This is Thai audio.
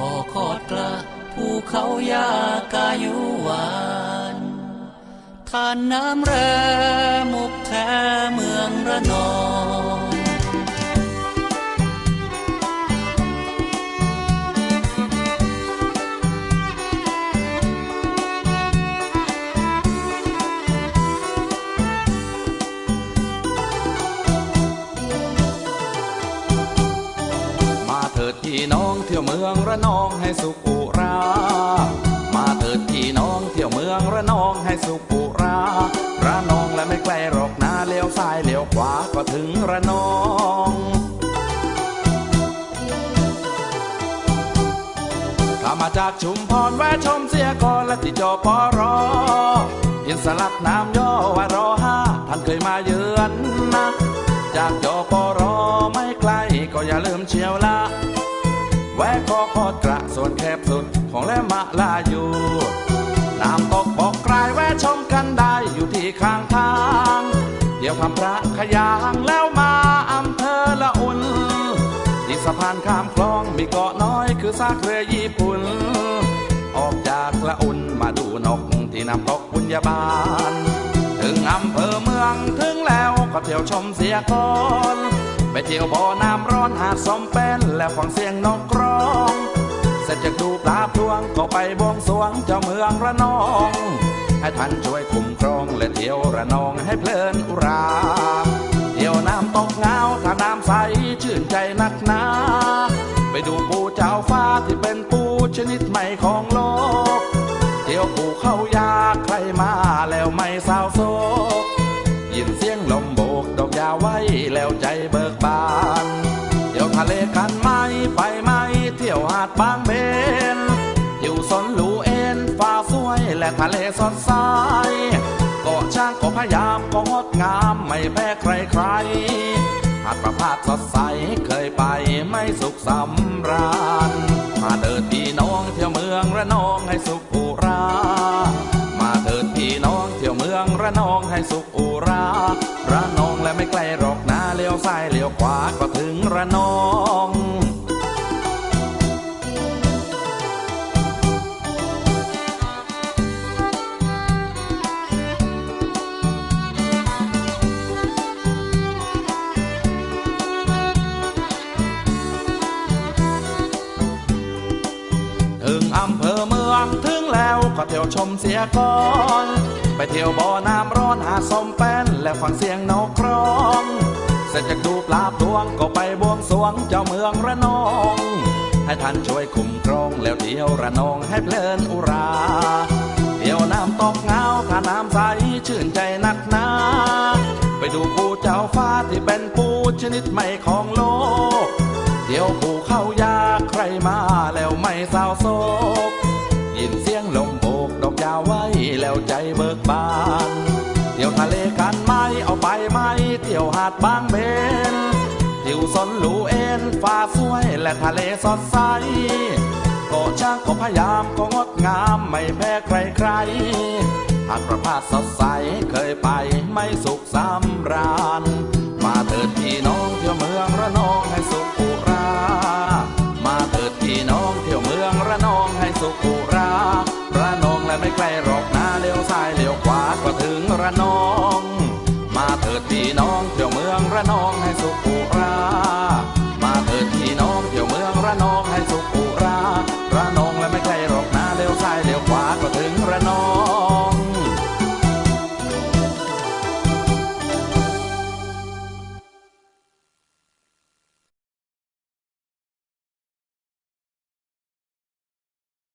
ขอขอดกละภูเขายากายุวานทานน้ำแร่มุกแท้เมืองระนอง องเมืองระนองให้สุขอุรา มาเถิดพี่น้องเที่ยวเมืองระนองให้สุขอุรา ระนองและไม่ไกลหรอกนะเลี้ยวซ้ายเลี้ยวขวาก็ถึงระนองถ้ามาจากชุมพรแวะชมเสียก่อนและที่จอปอรออินสลักน้ำย่อว่ารอห้าท่านเคยมาเยือนนะ จากจอปอรอไม่ไกลก็อย่าลืมเชียวละ แวะคอคอดกระส่วนแคบสุดของแลมะลาอยู่น้ำตกบอกกลายแวะชมกันได้อยู่ที่ข้างทาง เดี๋ยวทำพระขยางแล้วมาอำเภอละอุ่นที่สะพานข้ามคลองมีเกาะน้อยคือซากเรือญี่ปุ่น ออกจากละอุ่นมาดูนกที่น้ำตกบุญญาบาล ถึงอำเภอเมืองถึงแล้วก็เที่ยวชมเสียก่อน ไปเที่ยวบ่อน้ำร้อนหาดสมเป็นและฟังเสียงนกร้อง เสร็จจากดูปลาพลวงก็ไปบวงสรวงเจ้าเมืองระนอง ให้ท่านช่วยคุ้มครองและเที่ยวระนองให้เพลินอุราเที่ยวน้ำตกเงาถ้าน้ำใสชื่นใจนักหนาไปดูปูเจ้าฟ้าที่เป็นปูชนิดใหม่ของโลก เที่ยวปูเข้ายาใครมาแล้วไม่เศร้าโศกยินเสียงลมโบกดอกยาไว้แล้วใจเบิกบ ดบางเบน อยู่สนหลูเอ็นฟ้าสวยและทะเลสดใสเกาะช้างก็พยายามก็งดงามไม่แพ้ใครใครหาดประพาสสดใสเคยไปไม่สุขสำราญ มาเดินพี่น้องเที่ยวเมืองระนองให้สุขอุรา มาเถิดพี่น้องเที่ยวเมืองระนองให้สุขอุราระนองและไม่ไกลหรอกนะเลี้ยวซ้ายเลี้ยวขวาก็ถึงระนอง เที่ยวชมเสียก่อน ไปเที่ยวบ่อน้ำร้อนหาสมแป้นและฟังเสียงนกร้อง เสร็จจากดูปลาพลวงก็ไปบวงสรวงเจ้าเมืองระนอง ให้ท่านช่วยคุ้มครองแล้วเที่ยวระนองให้เพลินอุรา เที่ยวน้ำตกเงาถ้าน้ำใสชื่นใจนักหนาไปดูปูเจ้าฟ้าที่เป็นปูชนิดใหม่ของโลก เดี๋ยวปูเข้ายาใครมาแล้วไม่เศร้าโศ วใจเบิกบาน เที่ยวทะเลกันไหมเอาไปไหม เที่ยวหาดบางเบนทิวสนหลูเอ็นฟ้าสวยและทะเลสดใสเกาะช้างก็พยายามก็งดงามไม่แพ้ใครใครหากประพาสสดใสเคยไปไม่สุขสำราญ มาเถิดพี่น้องเที่ยวเมืองระนองให้สุขอุรามา อง มาเถิดพี่น้องเที่ยวเมืองระนองให้สุขอุรา